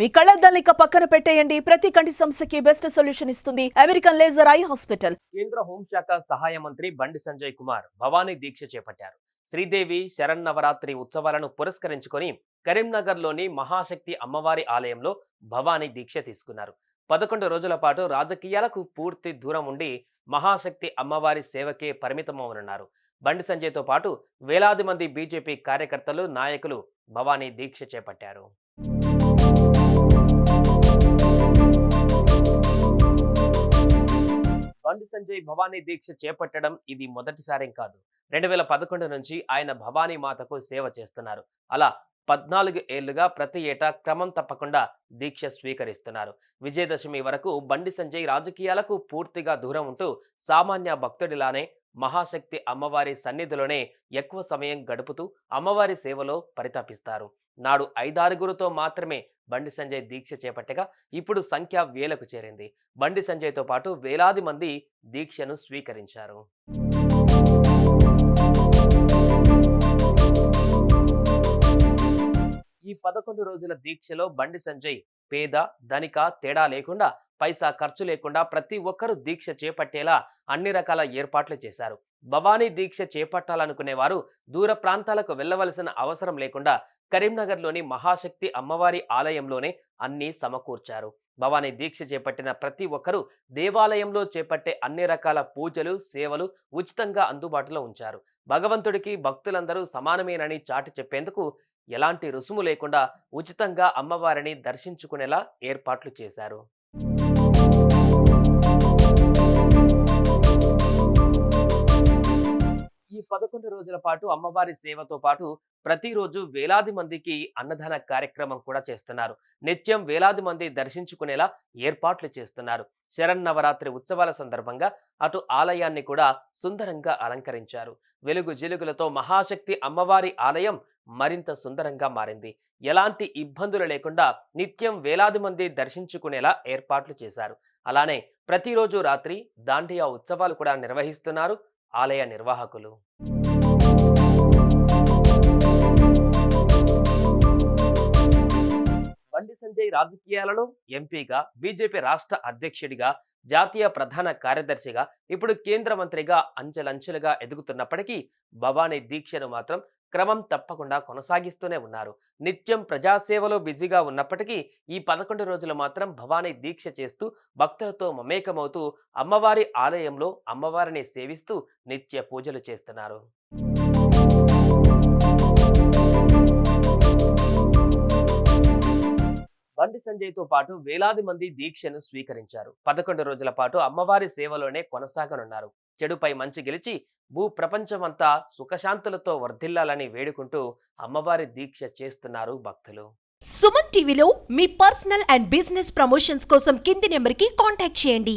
మీ కళ్ళద్దాలిక పక్కన పెట్టేయండి. ప్రతి కంటి సమస్యకి బెస్ట్ సొల్యూషన్ ఇస్తుంది అమెరికన్ లేజర్ ఐ హాస్పిటల్. కేంద్ర హోంశాఖ సహాయ మంత్రి బండి సంజయ్ కుమార్ భవానీ దీక్ష చేపట్టారు. శ్రీదేవి శరన్నవరాత్రి ఉత్సవాలను పురస్కరించుకొని కరీంనగర్లోని మహాశక్తి అమ్మవారి ఆలయంలో భవానీ దీక్ష తీసుకున్నారు. పదకొండు రోజుల పాటు రాజకీయాలకు పూర్తి దూరం ఉండి మహాశక్తి అమ్మవారి సేవకే పరిమితమవనున్నారు. బండి సంజయ్తో పాటు వేలాది మంది బీజేపీ కార్యకర్తలు నాయకులు భవానీ దీక్ష చేపట్టారు. బండి సంజయ్ భవానీ దీక్ష చేపట్టడం ఇది మొదటిసారేం కాదు. రెండు వేల పదకొండు నుంచి ఆయన భవానీ మాతకు సేవ చేస్తున్నారు. అలా పద్నాలుగు ఏళ్ళుగా ప్రతి ఏటా క్రమం తప్పకుండా దీక్ష స్వీకరిస్తున్నారు. విజయదశమి వరకు బండి సంజయ్ రాజకీయాలకు పూర్తిగా దూరం ఉంటూ సామాన్య భక్తుడిలానే మహాశక్తి అమ్మవారి సన్నిధిలోనే ఎక్కువ సమయం గడుపుతూ అమ్మవారి సేవలో పరితపిస్తారు. నాడు ఐదారుగురుతో మాత్రమే బండి సంజయ్ దీక్ష చేపట్టగా ఇప్పుడు సంఖ్య వేలకు చేరింది. బండి సంజయ్తో పాటు వేలాది మంది దీక్షను స్వీకరించారు. ఈ పదకొండు రోజుల దీక్షలో బండి సంజయ్ పేద ధనిక తేడా లేకుండా పైసా ఖర్చు లేకుండా ప్రతి ఒక్కరూ దీక్ష చేపట్టేలా అన్ని రకాల ఏర్పాట్లు చేశారు. భవానీ దీక్ష చేపట్టాలనుకునే వారు దూర ప్రాంతాలకు వెళ్ళవలసిన అవసరం లేకుండా కరీంనగర్లోని మహాశక్తి అమ్మవారి ఆలయంలోనే అన్నీ సమకూర్చారు. భవానీ దీక్ష చేపట్టిన ప్రతి ఒక్కరూ దేవాలయంలో చేపట్టే అన్ని రకాల పూజలు సేవలు ఉచితంగా అందుబాటులో ఉంచారు. భగవంతుడికి భక్తులందరూ సమానమేనని చాటి చెప్పేందుకు ఎలాంటి రుసుము లేకుండా ఉచితంగా అమ్మవారిని దర్శించుకునేలా ఏర్పాట్లు చేశారు. పదకొండు రోజుల పాటు అమ్మవారి సేవతో పాటు ప్రతిరోజు వేలాది మందికి అన్నదాన కార్యక్రమం కూడా చేస్తున్నారు. నిత్యం వేలాది మంది దర్శించుకునేలా ఏర్పాట్లు చేస్తున్నారు. శరన్నవరాత్రి ఉత్సవాల సందర్భంగా అటు ఆలయాన్ని కూడా సుందరంగా అలంకరించారు. వెలుగు జిలుగులతో మహాశక్తి అమ్మవారి ఆలయం మరింత సుందరంగా మారింది. ఎలాంటి ఇబ్బందులు లేకుండా నిత్యం వేలాది మంది దర్శించుకునేలా ఏర్పాట్లు చేశారు. అలానే ప్రతిరోజు రాత్రి దాండియా ఉత్సవాలు కూడా నిర్వహిస్తున్నారు. ఆలయ నిర్వాహకులు. బండి సంజయ్ రాజకీయాలలో ఎంపీగా బీజేపీ రాష్ట్ర అధ్యక్షుడిగా జాతీయ ప్రధాన కార్యదర్శిగా ఇప్పుడు కేంద్ర మంత్రిగా అంచెలంచెలుగా ఎదుగుతున్నప్పటికీ భవానీ దీక్షను మాత్రం క్రమం తప్పకుండా కొనసాగిస్తూనే ఉన్నారు. నిత్యం ప్రజాసేవలో బిజీగా ఉన్నప్పటికీ ఈ పదకొండు రోజులు మాత్రం భవానీ దీక్ష చేస్తూ భక్తులతో మమేకమవుతూ అమ్మవారి ఆలయంలో అమ్మవారిని సేవిస్తూ నిత్య పూజలు చేస్తున్నారు. బండి సంజయ్తో పాటు వేలాది మంది దీక్షను స్వీకరించారు. పదకొండు రోజుల పాటు అమ్మవారి సేవలోనే కొనసాగనున్నారు. చెడుపై మంచి గెలిచి భూ ప్రపంచమంతా సుఖశాంతులతో వర్ధిల్లాలని వేడుకుంటూ అమ్మవారి దీక్ష చేస్తున్నారు భక్తులు. సుమన్ టీవీలో మీ పర్సనల్ అండ్ బిజినెస్ ప్రమోషన్స్ కోసం కింది నెంబర్కి కాంటాక్ట్ చేయండి.